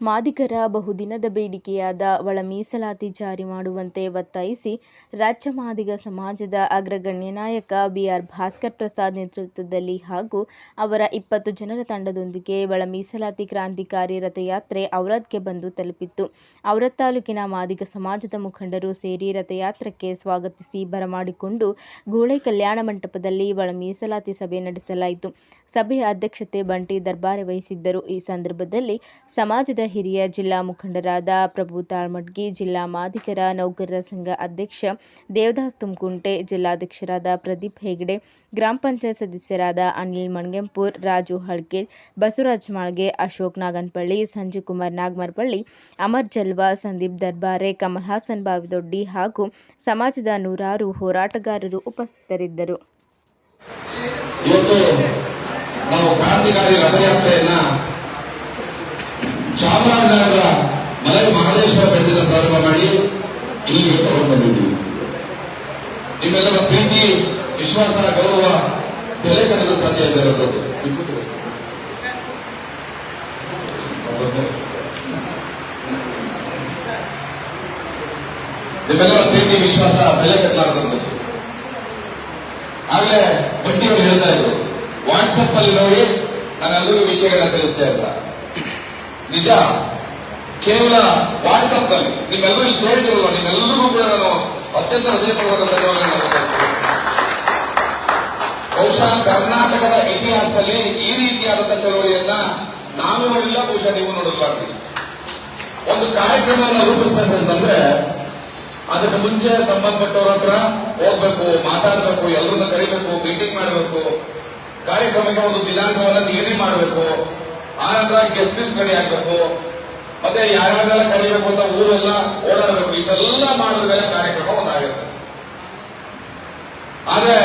ಮಾದಿಗರ ಬಹುದಿನದ ಬೇಡಿಕೆಯಾದ ಒಳ ಮೀಸಲಾತಿ ಜಾರಿ ಮಾಡುವಂತೆ ಒತ್ತಾಯಿಸಿ ರಾಜ್ಯ ಮಾದಿಗ ಸಮಾಜದ ಅಗ್ರಗಣ್ಯ ನಾಯಕ ಬಿಆರ್ ಭಾಸ್ಕರ್ ಪ್ರಸಾದ್ ನೇತೃತ್ವದಲ್ಲಿ ಹಾಗೂ ಅವರ ಇಪ್ಪತ್ತು ಜನರ ತಂಡದೊಂದಿಗೆ ಒಳ ಮೀಸಲಾತಿ ಕ್ರಾಂತಿಕಾರಿ ರಥಯಾತ್ರೆ ಔರಾದ್ಗೆ ಬಂದು ತಲುಪಿತ್ತು. ಔರಾದ್ ತಾಲೂಕಿನ ಮಾದಿಗ ಸಮಾಜದ ಮುಖಂಡರು ಸೇರಿ ರಥಯಾತ್ರೆಗೆ ಸ್ವಾಗತಿಸಿ ಬರಮಾಡಿಕೊಂಡು ಗೋಳೆ ಕಲ್ಯಾಣ ಮಂಟಪದಲ್ಲಿ ಒಳ ಮೀಸಲಾತಿ ಸಭೆ ನಡೆಸಲಾಯಿತು. ಸಭೆಯ ಅಧ್ಯಕ್ಷತೆ ಬಂಟಿ ದರ್ಬಾರೆ ವಹಿಸಿದ್ದರು. ಈ ಸಂದರ್ಭದಲ್ಲಿ ಸಮಾಜದ ಹಿರಿಯ ಜಿಲ್ಲಾ ಮುಖಂಡರಾದ ಪ್ರಭು ತಾಳ್ಮಡ್ಗಿ, ಜಿಲ್ಲಾ ಮಾದಿಗರ ನೌಕರರ ಸಂಘ ಅಧ್ಯಕ್ಷ ದೇವದಾಸ್ ತುಮಕುಂಟೆ, ಜಿಲ್ಲಾಧ್ಯಕ್ಷರಾದ ಪ್ರದೀಪ್ ಹೆಗ್ಡೆ, ಗ್ರಾಮ ಪಂಚಾಯತ್ ಸದಸ್ಯರಾದ ಅನಿಲ್ ಮಣ್ಗೆಂಪುರ್, ರಾಜು ಹಳ್ಕೆ ಬಸವರಾಜ್ ಮಾಳ್ಗೆ, ಅಶೋಕ್ ನಾಗನ್ಪಳ್ಳಿ ಸಂಜೀವ್ ಕುಮಾರ್ ನಾಗಮರ್ಪಳ್ಳಿ, ಅಮರ್ ಜಲ್ವಾ, ಸಂದೀಪ್ ದರ್ಬಾರೆ, ಕಮಲ್ ಹಾಸನ್ ಬಾವಿದೊಡ್ಡಿ ಹಾಗೂ ಸಮಾಜದ ನೂರಾರು ಹೋರಾಟಗಾರರು ಉಪಸ್ಥಿತರಿದ್ದರು. ನಾವು ಕ್ರಾಂತಿಕಾರಿ ರಥಯಾತ್ರೆಯನ್ನ ಚಾಮರಾಜನಗರದ ಮಲೈ ಮಹದೇಶ್ವರ ಬೆಟ್ಟದಿಂದ ಪ್ರಾರಂಭ ಮಾಡಿ ಇಲ್ಲಿಗೆ ತಗೊಂಡು ಬಂದಿದ್ದೀವಿ ನಿಮ್ಮೆಲ್ಲರ ಪ್ರೀತಿ ವಿಶ್ವಾಸ ಗೌರವ ಬೆಲೆ ಕಟ್ಟಲು ಸಾಧ್ಯ ಇಲ್ಲದಿರುವಂಥದ್ದು ನಿಮ್ಮೆಲ್ಲರ ಪ್ರೀತಿ, ವಿಶ್ವಾಸ ಬೆಲೆ ಕಟ್ಟಲಾರ್ದಂಥದ್ದು ಆಮೇಲೆ ಬಟ್ಟಿಯವರು ಹೇಳ್ತಾ ಇದ್ರು ವಾಟ್ಸಪ್ ಅಲ್ಲಿ ನೋಡಿ ನಾನು ಎಲ್ಲರೂ ವಿಷಯಗಳನ್ನ ತಿಳಿಸ್ತಾ ಇರ್ತ ನಿಜ, ಕೇವಲ ವಾಟ್ಸಪ್ ಅಲ್ಲಿ ನಿಮ್ಮೆಲ್ಲರೂ ಸೇರಿದಿರಲ್ಲ ನಿಮ್ಮೆಲ್ಲರಿಗೂ ಕೂಡ ನಾನು ಅತ್ಯಂತ ಹೃದಯಪೂರ್ವಕ ಧನ್ಯವಾದಗಳನ್ನ. ಬಹುಶಃ ಕರ್ನಾಟಕದ ಇತಿಹಾಸದಲ್ಲಿ ಈ ರೀತಿಯಾದಂತಹ ಚಳವಳಿಯನ್ನ ನಾನು ನೋಡಿಲ್ಲ, ಬಹುಶಃ ನೀವು ನೋಡಲಾರ್ದು ಒಂದು ಕಾರ್ಯಕ್ರಮವನ್ನು ರೂಪಿಸ್ಬೇಕು ಅಂತಂದ್ರೆ ಅದಕ್ಕೆ ಮುಂಚೆ ಸಂಬಂಧಪಟ್ಟವ್ರ ಹತ್ರ ಹೋಗ್ಬೇಕು, ಮಾತಾಡಬೇಕು ಎಲ್ಲರನ್ನ ಕರಿಬೇಕು ಮೀಟಿಂಗ್ ಮಾಡಬೇಕು, ಕಾರ್ಯಕ್ರಮಕ್ಕೆ ಒಂದು ದಿನಾಂಕವನ್ನ ನಿಗದಿ ಮಾಡಬೇಕು, ಆ ನಂತರ ಗೆಸ್ಟ್ ಲಿಸ್ಟ್ ರೆಡಿ ಆಗ್ಬೇಕು, ಮತ್ತೆ ಯಾರ್ಯಾರೆಲ್ಲ ಕರಿಬೇಕು ಅಂತ ಊರೆಲ್ಲ ಓಡಾಡಬೇಕು ಇದೆಲ್ಲ ಮಾಡಿದ ಮೇಲೆ ಕಾರ್ಯಕ್ರಮ ಒಂದಾಗುತ್ತೆ. ಆದ್ರೆ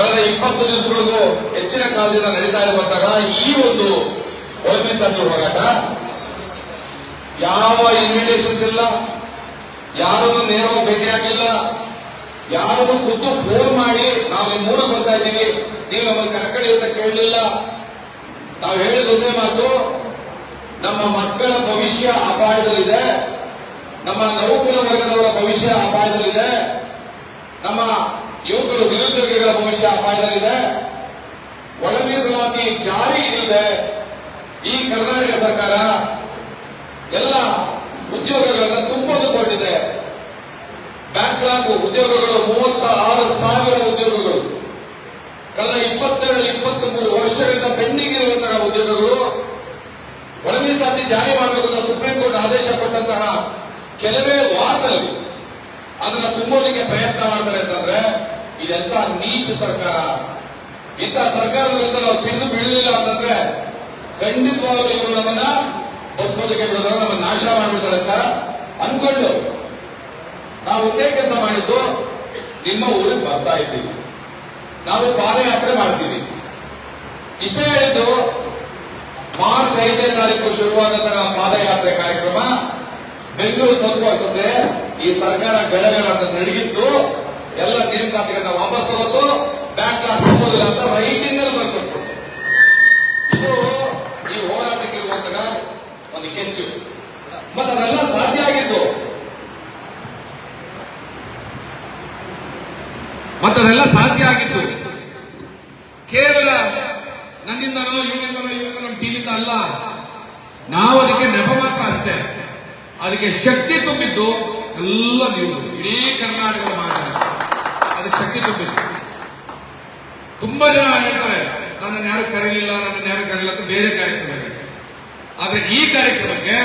ಕಳೆದ ಇಪ್ಪತ್ತು ದಿವಸಗಳಿಗೂ ಹೆಚ್ಚಿನ ಕಾಲದಿಂದ ನಡೀತಾ ಇರುವಂತಹ ಈ ಒಂದು ಒಳಮೀಸಲಾತಿ ಹೋರಾಟ, ಯಾವ ಇನ್ವಿಟೇಷನ್ಸ್ ಇಲ್ಲ, ಯಾರನ್ನು ನೇರವಾಗಿ ಭೇಟಿಯಾಗಿಲ್ಲ, ಯಾರನ್ನು ಖುದ್ದು ಫೋನ್ ಮಾಡಿ ನಾವು ನಿಮ್ಮ ಮೂಲ ಬರ್ತಾ ಇದ್ದೀವಿ, ನೀವು ನಮ್ಮನ್ನು ಕರ್ಕಳಿ ಅಂತ ಕೇಳಲಿಲ್ಲ. ನಾವು ಹೇಳಿದ ಒಂದೇ ಮಾತು, ನಮ್ಮ ಮಕ್ಕಳ ಭವಿಷ್ಯ ಅಪಾಯದಲ್ಲಿದೆ, ನಮ್ಮ ನೌಕರ ವರ್ಗದವರ ಭವಿಷ್ಯ ಅಪಾಯದಲ್ಲಿದೆ, ನಮ್ಮ ಯುವಕರು ನಿರುದ್ಯೋಗಿಗಳ ಭವಿಷ್ಯ ಅಪಾಯದಲ್ಲಿದೆ. ಒಳ ಮೀಸಲಾತಿ ಜಾರಿ ಇಲ್ಲದೆ ಈ ಕರ್ನಾಟಕ ಸರ್ಕಾರ ಎಲ್ಲ ಉದ್ಯೋಗಗಳನ್ನು ತುಂಬಿಕೊಂಡಿದೆ. ಬ್ಯಾಕ್ಲಾಗ್ ಉದ್ಯೋಗಗಳು ಮೂವತ್ತ ಆರು ಸಾವಿರ ಉದ್ಯೋಗಗಳು. ಕಳೆದ ಇಪ್ಪತ್ತೆರಡು ಇಪ್ಪತ್ತ್ ಮೂರು ವರ್ಷಗಳಿಂದ ಪೆಂಡಿಂಗ್ ಇರುವಂತಹ ಉದ್ಯೋಗಗಳು. ಒಳ ಮೀಸಲಾತಿ ಜಾರಿ ಮಾಡಬೇಕು ಅಂತ ಸುಪ್ರೀಂ ಕೋರ್ಟ್ ಆದೇಶ ಕೊಟ್ಟಂತಹ ಕೆಲವೇ ವಾರದಲ್ಲಿ ಅದನ್ನ ತುಂಬೋದಕ್ಕೆ ಪ್ರಯತ್ನ ಮಾಡ್ತಾರೆ ಅಂತಂದ್ರೆ ಇದೆಂತ ನೀಚ ಸರ್ಕಾರ? ಇಂಥ ಸರ್ಕಾರದ ವಿರುದ್ಧ ನಾವು ಸಿಡಿದು ಬೀಳಲಿಲ್ಲ ಅಂತಂದ್ರೆ ಖಂಡಿತವಾಗ್ಲೂ ಇವರು ನಮ್ಮನ್ನ ಬದುಕೋದಕ್ಕೆ ಬಿಡೋದ್ರ ನಮ್ಮ ನಾಶ ಮಾಡ್ಬಿಡ್ತಾರೆ ಅಂತ ಅನ್ಕೊಂಡು ನಾವು ಒಂದೇ ಕೆಲಸ ಮಾಡಿದ್ದು ನಿಮ್ಮ ಊರಿಗೆ ಬರ್ತಾ ಇದ್ದೀವಿ. ನಾವು ಪಾದಯಾತ್ರೆ ಮಾಡ್ತೀವಿ. ಇಷ್ಟೇ ಹೇಳಿದ್ದು, ಮಾರ್ಚ್ ಐದನೇ ತಾರೀಕು ಶುರುವಾದಂತಹ ಪಾದಯಾತ್ರೆ ಕಾರ್ಯಕ್ರಮ ಬೆಂಗಳೂರು ತಲುಪುವಷ್ಟೊತ್ತೆ ಈ ಸರ್ಕಾರ ಗೆಳೆಗಳ ಅಂತ ನಡಗಿತ್ತು ಎಲ್ಲ ನೇಮಕಾತಿಗಳನ್ನ ವಾಪಸ್ ತಗೋತು ಬ್ಯಾಂಕ್ ಹಾಕೋದಿಲ್ಲ ಅಂತ ರೈಟಿಂಗ್ ಅಲ್ಲಿ ಬರ್ಕೊಟ್ಟು ಇದು ಈ ಹೋರಾಟಕ್ಕೆ ಇರುವಂತಹ ಒಂದು ಕೆಂಚು. ಮತ್ತೆ ಅದೆಲ್ಲ ಸಾಧ್ಯ ಆಗಿದ್ದು. ಮತ್ತದೆಲ್ಲ ಸಾಧ್ಯ ಆಗಿತ್ತು ಕೇವಲ ನನ್ನಿಂದನೋ ಇವನಿಂದನೋ ಇವನಿಂದ ನಮ್ಮ ಟೀಮಿಂದ ಅಲ್ಲ. ನಾವು ಅದಕ್ಕೆ ನೆಪ ಮಾತ್ರ ಅಷ್ಟೇ. ಅದಕ್ಕೆ ಶಕ್ತಿ ತುಂಬಿದ್ದು ಎಲ್ಲ ನೀವು. ಇಡೀ ಕರ್ನಾಟಕದ ಮಾತ್ರ ಅದಕ್ಕೆ ಶಕ್ತಿ ತುಂಬಿತ್ತು ತುಂಬಾ ಜನ ಹೇಳ್ತಾರೆ, ನನ್ನನ್ನು ಯಾರು ಕರೀಲಿಲ್ಲ, ನನ್ನನ್ನು ಯಾರು ಕರೀಲಿಲ್ಲ ಅಂತ ಬೇರೆ ಕಾರ್ಯಕ್ರಮಕ್ಕೆ. ಆದ್ರೆ ಈ ಕಾರ್ಯಕ್ರಮಕ್ಕೆ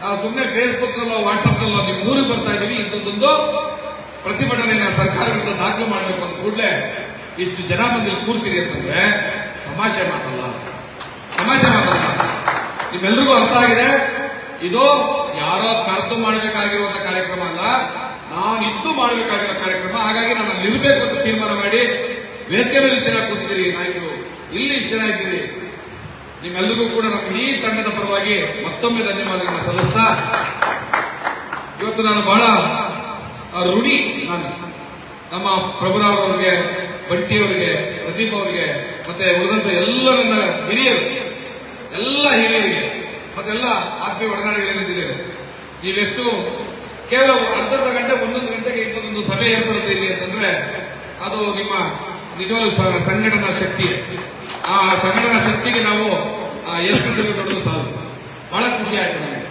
ನಾವು ಸುಮ್ಮನೆ ಫೇಸ್ಬುಕ್ ನಲ್ಲೋ ವಾಟ್ಸ್ಆಪ್ ನಲ್ಲೋ ನಿಮ್ ಊರಿಗೆ ಬರ್ತಾ ಇದೀವಿ ಇಂಥದ್ದೊಂದು ಪ್ರತಿಭಟನೆಯನ್ನ ಸರ್ಕಾರ ವಿರುದ್ಧ ದಾಖಲು ಮಾಡಬೇಕು ಅಂತ ಕೂಡಲೇ ಇಷ್ಟು ಜನ ಬಂದಿಲ್ಲಿ ಕೂರ್ತೀರಿ ಅಂತಂದ್ರೆ ತಮಾಷೆ ಮಾತಲ್ಲ. ತಮಾಷೆ ಮಾತಲ್ಲ. ನಿಮ್ಮೆಲ್ರಿಗೂ ಅರ್ಥ ಆಗಿದೆ? ಇದು ಯಾರೋ ಕರೆದು ಮಾಡಬೇಕಾಗಿರುವಂತಹ ಕಾರ್ಯಕ್ರಮ ಅಲ್ಲ, ನಾನಿದ್ದು ಮಾಡಬೇಕಾಗಿರೋ ಕಾರ್ಯಕ್ರಮ. ಹಾಗಾಗಿ ನಾನು ನಿಲ್ಬೇಕು ಅಂತ ತೀರ್ಮಾನ ಮಾಡಿ, ವೇದಿಕೆ ಮೇಲೆ ಚೆನ್ನಾಗಿ ಕೂತಿದ್ದೀರಿ ನಾಯಕರು. ಇಲ್ಲಿ ಚೆನ್ನಾಗಿದ್ದೀರಿ. ನಿಮ್ಮೆಲ್ಲರಿಗೂ ಕೂಡ ನಮ್ಮ ಈ ತಂಡದ ಪರವಾಗಿ ಮತ್ತೊಮ್ಮೆ ಧನ್ಯವಾದಗಳನ್ನ ಸಲ್ಲಿಸ್ತಾ, ಇವತ್ತು ನಾನು ಬಹಳ ಋಣಿ ನಾನು. ನಮ್ಮ ಪ್ರಭುರಾವ್ ಅವರಿಗೆ ಬಂಟಿ ಅವರಿಗೆ ಪ್ರದೀಪ್ ಅವರಿಗೆ, ಮತ್ತೆ ಉಳಿದಂತ ಎಲ್ಲ ನನ್ನ ಹಿರಿಯರು, ಎಲ್ಲ ಹಿರಿಯರಿಗೆ, ಮತ್ತೆಲ್ಲ ಆತ್ಮೀಯ ಒಡನಾಡಿಗಳೇನಿದ್ದೀರಿ ನೀವೆಷ್ಟು ಕೇವಲ ಅರ್ಧರ್ಧ ಗಂಟೆ, ಒಂದೊಂದು ಗಂಟೆಗೆ ಇನ್ನೊಂದೊಂದು ಸಭೆ ಏರ್ಪಡುತ್ತೆ ಇಲ್ಲಿ ಅಂತಂದ್ರೆ ಅದು ನಿಮ್ಮ ನಿಜವಾದ ಸಂಘಟನಾ ಶಕ್ತಿ. ಆ ಸಂಘಟನಾ ಶಕ್ತಿಗೆ ನಾವು ಎಷ್ಟು ಸಲ ಕೊಡಲು ಸಾಧ್ಯ ಬಹಳ ಖುಷಿ ಆಯ್ತು ನನಗೆ